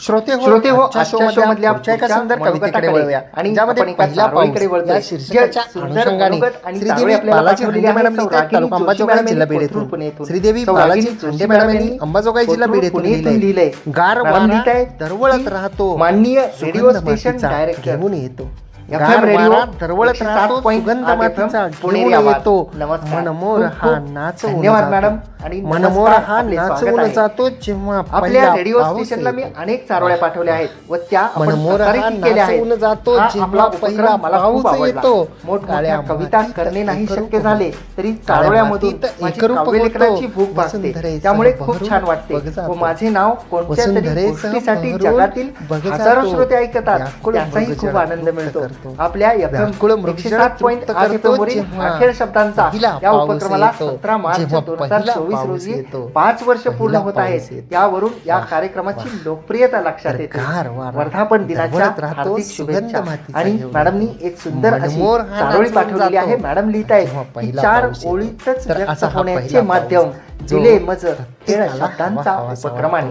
श्रोते हो श्रोते हो एका सुंदर वळूया. आणि ज्यामध्ये पहिला शीर्षकाच्या अनुषंगाने श्रीदेवी बालाजी हुंडे मॅडम तालुका अंबाजोगाई जिल्हा बीड येथून श्रीदेवी बालाजी मॅडम यांनी अंबाजोगाई जिल्हा बीड येथून लिहिलंय. गार वाणी आहे. दरवळत राहतो माननीय रेडिओ स्टेशन डायरेक्टर घेऊन येतो. पाठवल्या आहेत त्या कविता करणे नाही शक्य झाले तरी चारोळ्यामध्ये लेखनाची भूक भासते. त्यामुळे खूप छान वाटते. माझे नाव कोणत्या तरी गोष्टीसाठी जगातील हजारो श्रोते ऐकतात. त्याचाही खूप आनंद मिळतो. आपल्या अखेर शब्दांचा. या उपक्रमाला सतरा मार्च दोन हजार चोवीस रोजी पाच वर्ष पूर्ण होत आहे त्यावरून या कार्यक्रमाची लोकप्रियता लक्षात येते. वर्धापन दिनाच्या हार्दिक शुभेच्छा. आणि मॅडमनी एक सुंदर चारोळी पाठवलेली आहे. मॅडम लिहित आहे चार ओळीतच होण्याचे माध्यम दिले मज खेळ शब्दांचा उपक्रमाने.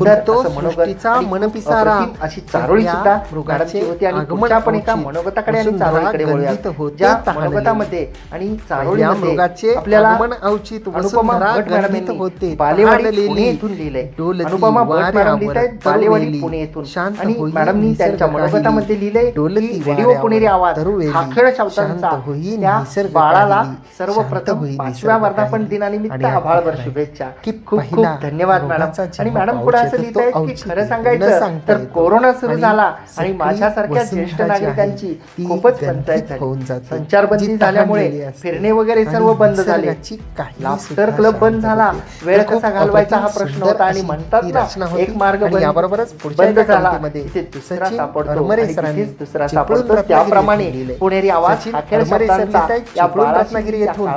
एकदा तो सृष्टीचा मनपिसारा अशी चारोळी सुद्धा मृगाचे होते आणि एका मनोगताकडे आणि चारोळीकडे ज्या मनोगतामध्ये आणि मृगाचे आपल्याला मन अवचित होते. बालेवाडी अनुपमा भट मॅडम बालेवाडी पुणे येथून. आणि मॅडमनी त्यांच्या मनोगतामध्ये लिहिलंय रेडिओ पुणेरी आवाज. हा बाळाला सर्वप्रथम पाचव्या वर्धापन दिनानिमित्त शुभेच्छा खूप खूप धन्यवाद मॅडम. आणि मॅडम पुढे असं लिहितायत की खरं सांगायचं तर कोरोना सुरू झाला आणि माझ्यासारख्या ज्येष्ठ नागरिकांची खूपच पंचायत होऊन संचारबंदी झाल्यामुळे फिरणे वगैरे सर्व बंद झाले. लाफ्टर क्लब बंद झाला. वेळ कसा घालवायचा हा प्रश्न होता आणि म्हणतात ना एक मार्ग याबरोबरच बंद झाला. दुसरा सापडतो दुसरा सापडतो त्याप्रमाणे पुणेरी आवाज अखेर रत्नागिरी येथून.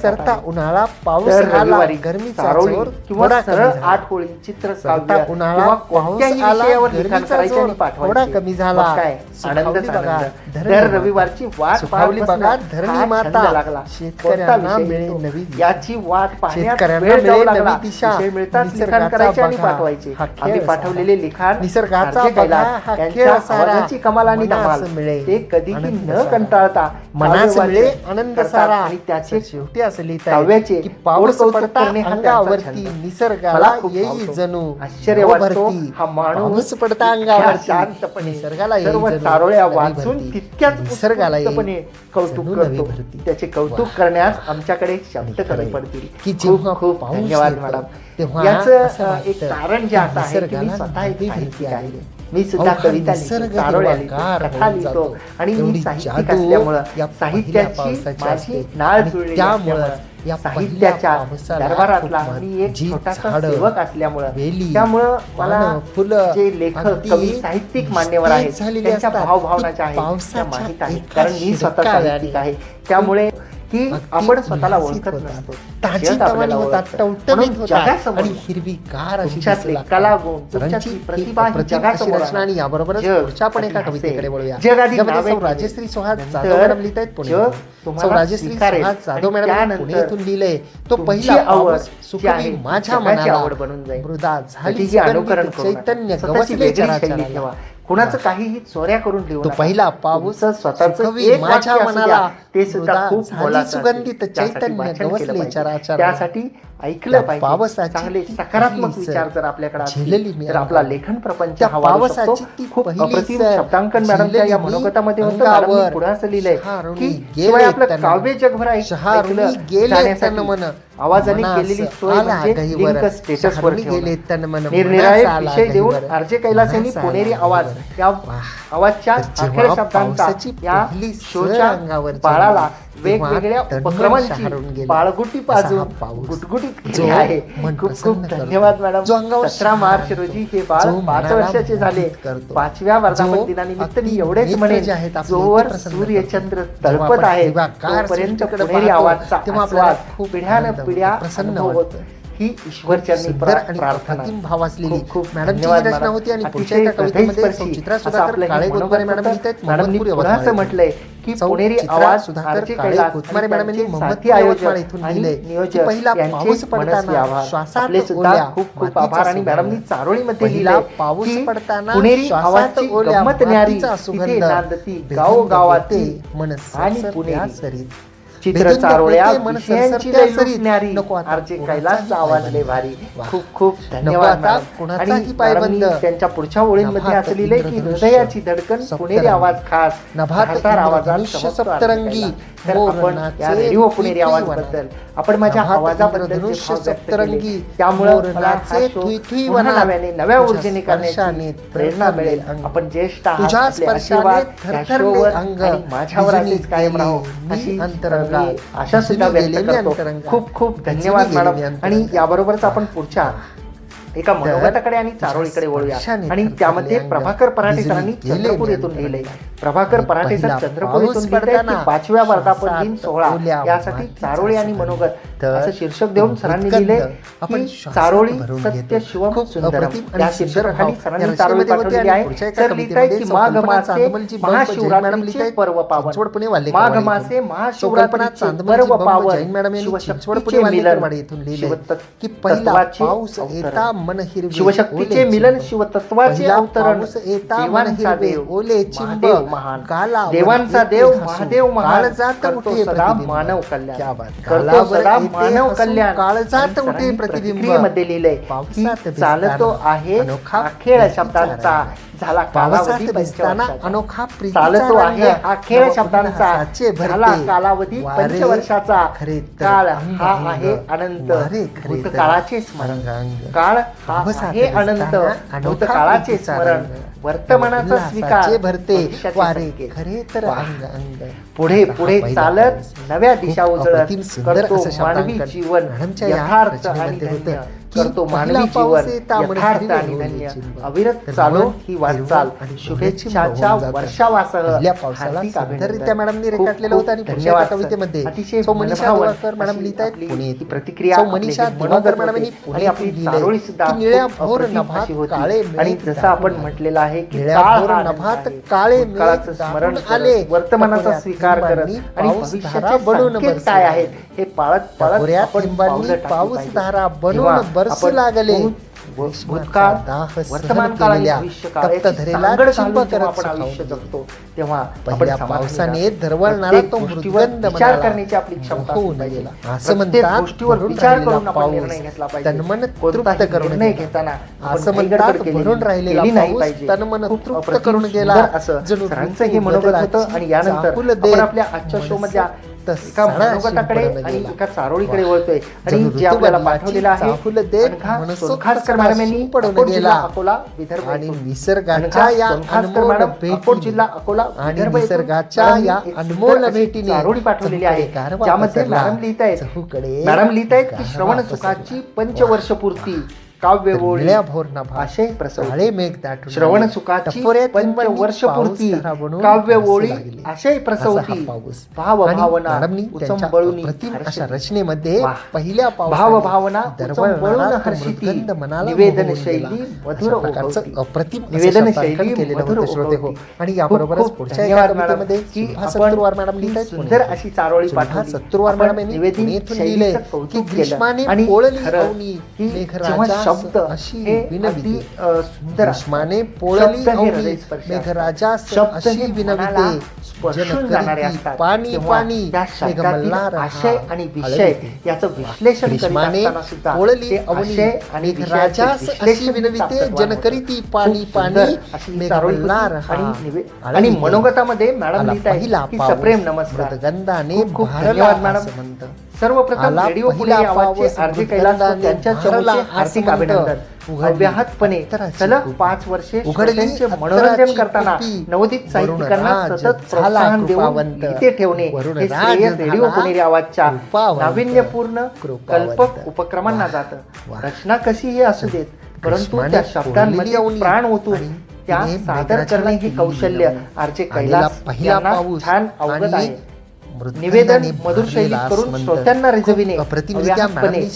सरता उन्हाळा पाऊस रविवारी गरमी सारोळी किंवा सरळ आठ होळी. चित्र काव्य उन्हाळा किंवा कोणत्याही करायचं आणि कमी झाला. काय? आनंदच आनंद. दर रविवारची वाट पावली बघा धरणी माता. लागला. शेतकऱ्यांना मिळे नवी याची वाट पाहण्याकऱ्यांना दिशा. मिळतात लिखाण करायचे आणि पाठवायचे. आम्ही पाठवलेले लिखाण निसर्गाचा त्यांच्या कमाल आणि धमाल. ते कधीही न कंटाळता मनास मिळे आनंद सारा आणि त्याचे शेवटी असली काव्याचे पाऊल कौतुक करणे अंगावरती निसर्गाला येई जणू. आश्चर्य वाटतो हा माणूस पडता अंगावर शांतपणे निसर्गाला येई जणू. आरोळ्या वाचून तितक्याच निसर्गाला कौतुक करतो. त्याचे कौतुक करण्यास आमच्याकडे शब्द कमी पडतील. की जेव्हा खूप धन्यवाद मॅडम. याच एक कारण जे आता आहे की स्वतः एक साहित्यिक आहे. मी सुद्धा कविता कथा लिहितो आणि मी साहित्यिक असल्यामुळं साहित्याची माझी नाळ जुळली त्यामुळं या साहित्याच्या दरबारातला मी एक छोटासा सेवक असल्यामुळं त्यामुळं मला फुलं जे लेखक कवी साहित्यिक मान्यवर आहेत त्यांच्या भावभावनाच्या आहेत माहीत आहेत. कारण मी स्वतः साहित्यिक आहे. त्यामुळे की आपण स्वतःला ओळखत नसतो. ताजी होतात आणि हिरवीगार अशी दिसली कला प्रतिभा रचना आणि. याबरोबरच पुढच्या पण एका कवितेकडे वळूया. जगामध्ये राजश्री सुहास जाधव मॅडम लिहित आहेत पुणे सौ राजश्री सुहास जाधव मॅडम पुणे येथून लिहिले तो पहिला आवड सुखी माझ्या मनाला आवड बनून जाईल. मृदा झाली अनुकरण चैतन्य गवसले चराचराला. कुणाचं काहीही चोऱ्या करून ठेवू पहिला पाऊस स्वतःच माझ्या मनाला ते सुद्धा खूप सुगंधित चैतन्य त्यासाठी ऐकलं पाहिजे. चांगले सकारात्मक विचार जर आपल्याकडे तर आपला लेखन प्रपंच शब्दांकन मॅडमच्या या मनोगतामध्ये होतं. पुढे असं लिहिलंय की शिवाय आपलं काव्य जगभर आहे आवाजाने केलेली सोय म्हणजे विषय देऊन आरजे कैलास यांनी पुणेरी आवाज. या आवाजच्या अखेर शब्दांचा या शोच्या बाळाला वेगवेगळ्या उपक्रमांची पाळगुटी पाजून गुटगुटी जो आहे. खूप खूप धन्यवाद मॅडम. सतरा मार्च रोजी हे बाळ पाच वर्षाचे झाले. पाचव्या वर्धापन दिनानिमित्त मी एवढेच म्हणे जोवर सूर्यचंद्र तळपत आहे तोपर्यंत पुणेरी आवाजचा आस्वाद पिढ्यानं पिढ्या प्रसन्न होतो. ही ईश्वरचरणी प्रार्थना भाव असलेली मॅडमची रचना होती आणि मॅडम म्हटलंय की पुणेरी आवाज काळे पहिला पाऊस श्वासात आणि मॅडमनी चारोळीमध्ये लिहिला पाऊस पडताना पुणेरी आवाजची गंमत न्यारी. आणि पुणे सरीत चित्र चारोळ्या कैलास आवाज भारी. खूप खूप धन्यवाद आणि त्यांच्या पुढच्या ओळींमध्ये असं लिहिलंय की हृदयाची धडकन पुणेरी आवाज खास नभातार आवाजात सप्तरंगी. हो, रेडिओ पुणेरी आपण माझ्या आवाजाबद्दल सप्तरंगी त्यामुळे नव्याने नव्या ऊर्जेने करण्याची प्रेरणा मिळेल. आपण ज्येष्ठ माझ्यावर असेच कायम अशी आशा सुद्धा व्यक्त करतो. खूप खूप धन्यवाद मॅडम. आणि याबरोबरच आपण पुढच्या एका मनोगताकडे आणि चारोळीकडे वळूया. आणि त्यामध्ये प्रभाकर पराठे सरांनी चंद्रपूर येथून लिहिले प्रभाकर पराठे सर चंद्रपूर येथून पाचव्या वर्धापन दिन सोहळा. यासाठी चारोळी आणि मनोगत असं शीर्षक देऊन सरांनी लिहिले आपण चारोळी सत्य शिवम सुंदर या शीर्षकाखाली सरांनी चारोळी पाठवलेली आहे. तर लिहिताय की माघ मासे महाशिवरात्रीचे पर्व पावन माघ मासे महाशिवरात्रीचे पर्व पावन शिवशक्तीचे मिलन. शिवतत्वाचे अवतरण. मन हिरवे शिवशक्तीचे मिलन शिवतत्वाचे अवतरण. येता मन ओले चिंब. महान. काला देवांचा देव महादेव महाल जात उठे मानव कल्याण. मानव कल्याण. काळ जात उठे प्रतिबिंब. मध्ये लिहिलंय चालतो आहे खेळ शब्दांचा झाला कालावधी दिसताना अनोखा आहे. शब्दांचा झाला कालावधी पंचवर्षाचा काळ हा आहे अनंत. भूतकाळाचे स्मरण. काळ हा आहे अनंत. स्मरण. वर्तमानाचा स्वीकार. भरते. खरे तर पुढे पुढे चालत नव्या दिशा उजळत करतो मानवी जीवन. यथार्थ आणि करतो मानवी जीवन यथार्थ आणि धन्य. अविरत चालो ही वाटचाल शुभेच्छाच्या वर्षावासह हार्दिक मॅडमनी रेखाटलेलं होतं आणि धन्यवाद कवितेमध्ये अतिशय मनीषा मॅडम पुणे ती प्रतिक्रिया मनीषा दिवाकर आणि आपली सुद्धा निळ्या भोर नभात काळे आणि जसं आपण म्हटलेलं आहे नभात काळे स्मरण आले. वर्तमानाचा स्वीकार करत आणि काय आहे. हे पाळत पाळत आपण पाऊस धारा बनून वर्ष लागले भूतकाळ वर्तमान काळ आयुष्य जगतो तेव्हा आपण पावसाने राहतो. धरवळणारा तो गोष्टीवर विचार करण्याची आपली क्षमता हो, असं प्रत्येक गोष्टीवर विचार करून आपण निर्णय घेतला पाहिजे तन्मन तृप्त करून निर्णय घेताना असं म्हणतात, भरून राहिलेला नाही पाऊस पाहिजे. तन्मन तृप्त करून गेला. असं जणू हे ऋतू मनोगत बदलाची होतं आणि यानंतर आपल्या आजच्या शो मधल्या एका मनोगताकडे आणि एका चारोळीकडे वळतोय. आणि जे आपल्याला पाठवलेलं आहे सोनखासकर मॅडम यांनी अकोट जिल्हा अकोला विदर्भ आणि निसर्गाच्या या मॅडम अकोट जिल्हा अकोला आणि निसर्गाच्या या अनमोल भेटीने चारोळी पाठवलेली आहे. त्यामध्ये मॅडम लिहित आहेत मॅडम लिहित आहेत की श्रवण सुखाची पंचवर्षपूर्ती. काव्य निळ्या भोर नभा असे मेघ दाटून काव्य ओळी असे प्रसवती भाव भावना अशा रचनेमध्ये पहिल्या भाव भावना निवेदन शैली मधुर अप्रतिम निवेदन शैली केलेलं हो. आणि याबरोबरच पुढच्या एका कवितेमध्ये सत्तुरवार मॅडम लिहित सुंदर अशी चारोळी पाठवली. सत्तुरवार मॅडम यांनी निवेदन लिहिले की ग्रीष्माने आणि ओळली मेघराजा शब्द अशी विनविते सुंदर पोळली अवली मेघराजास अशी विनविते. पाणी पाणी आशय आणि विषय याचं विश्लेषण पोळली अवली आणि अशी विनविते. जनकरीती पाणी पाणी मेघमल्हार आणि मनोगतामध्ये मॅडम लिहित आहे की सप्रेम नमस्कार. गंधाने भारत म्हणतं सर्वप्रथम रेडिओ पुणे आवाजचे आरजे कैलास त्यांच्या चमूचे हार्दिक अभिनंदन. अव्याहतपणे सलग. पाच वर्षे श्रोत्यांचे मनोरंजन करताना. नवोदित साहित्यिकांना सतत प्रोत्साहन देऊन. गीते ठेवणे हे श्रेय रेडिओ पुणेरी आवाजच्या. नाविन्यपूर्ण. कल्पक उपक्रमांना जातं. रचना कशीही असू देत परंतु त्या शब्दांमध्ये प्राण ओतून आणि त्या सादर करणे हे कौशल्य आलेला कैलास पहिला छान अवगत आहे निवेदन मधुर शैलीत करून. श्रोत्यांना रिझविणे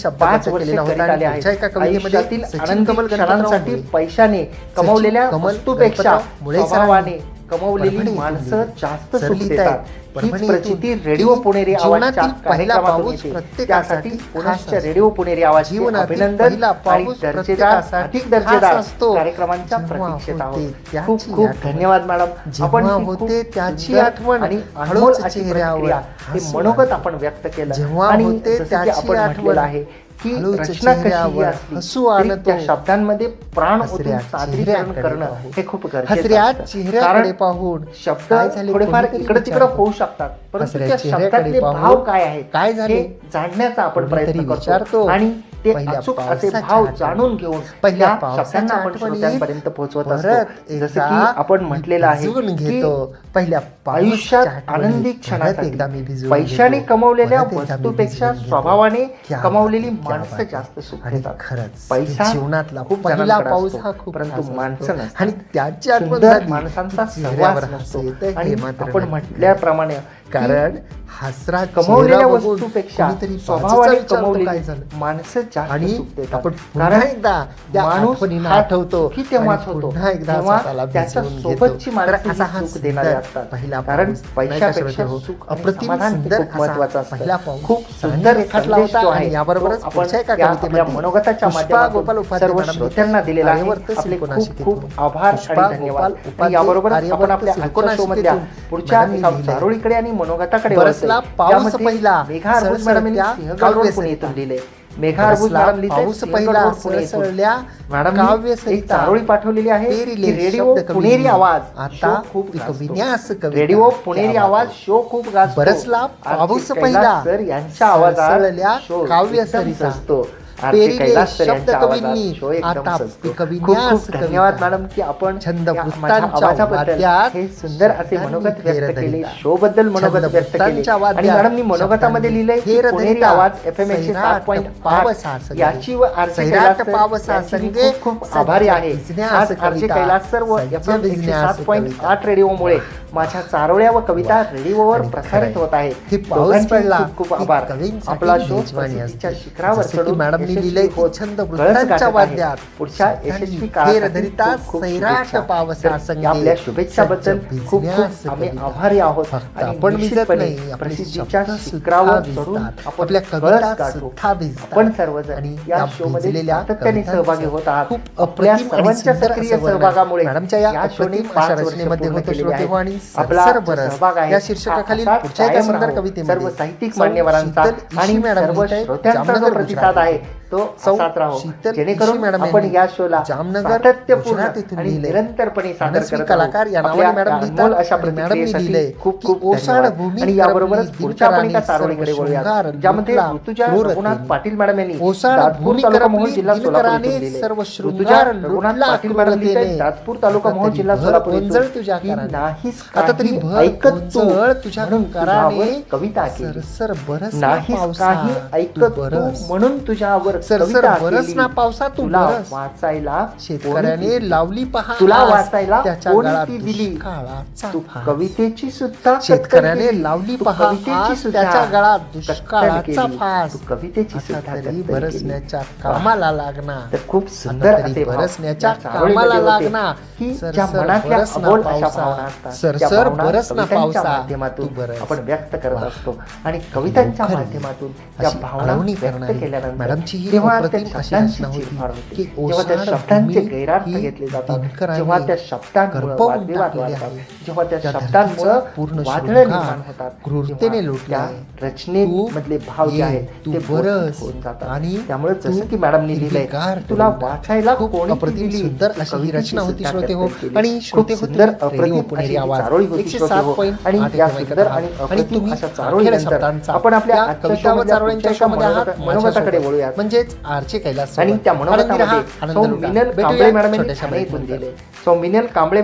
शब्द पाच वर्षे करीत आले आहेत. कवितेमध्ये आयुष्यातील आनंदी क्षणांसाठी पैशाने कमवलेल्या वस्तूपेक्षा स्वभावाने कमवलेली माणसं जास्त सुख देतात. हीच प्रचिती रेडिओ ती पुणेरी आवाजच्या कार्यक्रमातून येते त्यासाठी पुण्याच्या. रेडिओ पुणेरी जीवनातील अभिनंदन आणि दर्जेदार अधिक दर्जेदार असतो. कार्यक्रमांच्या प्रतीक्षेत होते आहोत खूप खूप. धन्यवाद मॅडम आपण होते त्याची आठवण आणि अनमोल अशी प्रतिक्रिया हे मनोगत. आपण व्यक्त केलं जेव्हा होते की त्याची आपण आठवण म्हटलेलं आहे की रचना कशी असली तरी. त्या शब्दांमध्ये प्राण ओतून सादरीकरण करणं. हे खूप गरजेचं कारण पाहून शब्द थोडेफार इकडे तिकडे. होऊ शकतात परंतु हसऱ्या त्या शब्दातले भाव काय आहेत काय झाले? जाणण्याचा आपण प्रयत्न. करतो आणि ते अचूक असे भाव. जाणून घेऊन पहिल्या शब्दांना आपण श्रोत्यांपर्यंत पोहोचवत असतो जसं की आपण म्हटलेलं आहे घेतो पहिल्या आयुष्यात आनंदी क्षणासाठी एकदा मी पैशाने. कमवलेल्या वस्तूपेक्षा. स्वभावाने कमवलेली माणसं. जास्त सुख देतात खरंच पैसा जीवनातला खूप पहिला पाऊस हा खूप परंतु. माणसं. आणि त्याची आठवण सुंदर झाली माणसांचा सहवास नसतो आणि आपण. म्हटल्याप्रमाणे कारण हसरा कमवलेल्या वस्तूपेक्षा स्वभावाने काय झालं. माणसं जास्त आणि आपण पुन्हा कारण एकदा त्या माणूस आठवणींना हा आठवतो सुखी तेव्हाच आणि होतो. पुन्हा एकदा जेव्हा स्वतःला त्याच्या भिजवून सोबतची. माणसं तर असा ही हा सुख देणारे सुंदर असतात. पहिला कारण पाऊस नाही का पैशापेक्षा श्रोते हो? सुख आणि अप्रतिम समाधान हे सुंदर खूप असा महत्वाचं असतं. पहिला पाऊस खूप चांगला सुंदर रेखाटला संदेश होता जो आणि आहे याबरोबरच तो आपण पुढच्या एका या आपल्या कवितेमध्ये मनोगताच्या पुष्पा माध्यमातून गोपाल उपाध्ये सर्व मॅडम श्रोत्यांना दिलेला आहे. आर्यवर्त आपले सिलिकोनाशी खूप तिथून. आभार पुष्पा आणि धन्यवाद. गोपाल आणि उपाध्ये याबरोबरच आपण आर्यवर्त आपल्या आजच्या सिलिकोनाशी शो मधल्या तिथून पुढच्या एका लिहिलंय. चारोळीकडे आणि मनोगताकडे बरसला. पाऊस पहिला, मेघा अर्बुज मॅडम पुणे. इथून लिहिले मेघा अर्बुज मॅडम पाऊस पहिला पुणे मॅडम काव्य एक. चारोळी पाठवलेली आहे रेडिओ पुणेरी आवाज आता खूप. विन्यास. रेडिओ पुणेरी आवाज शो खूप बरसला पाऊस पहिला. सर यांच्या शो काव्य सरिता. सजतो धन्यवाद मॅडम की आपण छंद हे सुंदर असे मनोगत व्यक्त केले. शो बद्दल मनोगत व्यक्त केले आणि मनोगतामध्ये लिहिलंय. आवाज एफ एम एकशे सात पॉईंट. याची व खूप आभारी आहे आज. कैलास सर व सज्ज एफ एम एकशे सात पॉईंट. आठ रेडिओमुळे माझ्या चारोळ्या व कविता. रेडिओवर प्रसारित. होत पडला खूप खूप आभार आपला शो. शिखरावर जसे यशस्वी लिहिलंय छंद वृत्तांच्या. वाद्यात पुढच्या यशस्वी खूप सैराट. पावसा. आपल्या शुभेच्छाबद्दल खूप खूप आम्ही. आभारी आहोत आपण नाही आपले प्रसिद्धीच्या शिखरावर चढून आपल्या कळस. आपण सर्वजण या या शो मध्ये भिजलेल्या सातत्याने सहभागी होत आहात खूप आपल्या सर्वांच्या सक्रिय. सहभागामुळे मॅडमच्या या शोने पाच अशा वर्ष रचनेमध्ये पूर्ण होतं श्रोते हो. आणि आपला सहभाग आहे या शीर्षकाखालील हा पुढच्या एका सुंदर. कवितेमध्ये सर्व साहित्यिक मान्यवरांचा आणि सर्व श्रोत्यांचा जो प्रतिसाद. आहे तो असाच राहो जेणेकरून मॅडम आपण या शोला जामनगर, सातत्यपूर्ण येथून आणि. निरंतरपणे सादर करत कलाकार. या नावाने मॅडम लिहितात अशा प्रतिक्रियेसाठी खूप खूप ओसाड धन्यवाद. भूमी आणि याबरोबरच पुढच्या आपण एका वळूयात शृंगार ज्यामध्ये ऋतुजा. रघुनाथ पाटील मॅडम यांनी भूमी तालुका मोहोळ जिल्हा सोलापूर. सर्व ऋतुजा रघुनाथ पाटील मॅडम लिहित आहेत, क्रूरतेने. दादपूर तालुका मोहोळ जिल्हा सोलापूर इथून. तुझ्या. नाहीस आता तरी ऐकत तू तुझ्या कराने. कविता केली सरसर बरस ना नाहीस पावसा, काही ऐकत. म्हणून तुझ्यावर सरसर कविता बरस. ना पावसा, तू तुला बरस. वाचायला शेतकऱ्याने लावली पहा तुला वाचायला कोणी दिली? कवितेची सुद्धा शेतकऱ्याने. लावली पहा त्याच्या गळात दुष्काळाचा. फास कवितेची सुद्धा. बरसण्याच्या कामाला लागणार तर खूप सुंदर असे बरसण्याच्या कामाला. की सरसर अबोल अशा पावसा. बरस. आपण व्यक्त करत. असतो आणि कवितांच्या. माध्यमातून त्या भावना व्यक्त केल्यानंतर मॅडमची ही तेव्हा त्या शब्दांची चिरफाड होते जेव्हा त्या ओसाड शब्दांचे भूमी गैरार्थ घेतले जातात दिनकरांनी जेव्हा त्या शब्दांमुळे वादविवाद वाढतात. जेव्हा त्या पूर्ण वादळ निर्माण होतात क्रूरतेने तेव्हा लुटला त्या आहे. रचने तू मधले भाव जे आहेत तू बरस होऊन जातात आणि त्यामुळे जसं की मॅडमनी लिहिलंय तुला. वाचायला कोणी अप्रतिम सुंदर अशी ही रचना होती श्रोते हो. आणि श्रोते सुंदर अप्रतिम पुणेरी अशी आवाज चारोळी होती एकशे श्रोते सात हो. पॉईंट आणि या सुंदर आणि अप्रतिम अशा शब्दांचा आपण आपल्या कविता व चारोळ्यांच्या. मनोगताकडे वळूयात. म्हणजेच आरचे कैलास आणि. त्या मनोगतामध्ये सौ. मिनल कांबळे मॅडम यांनी. दिले सौ मिनल कांबळे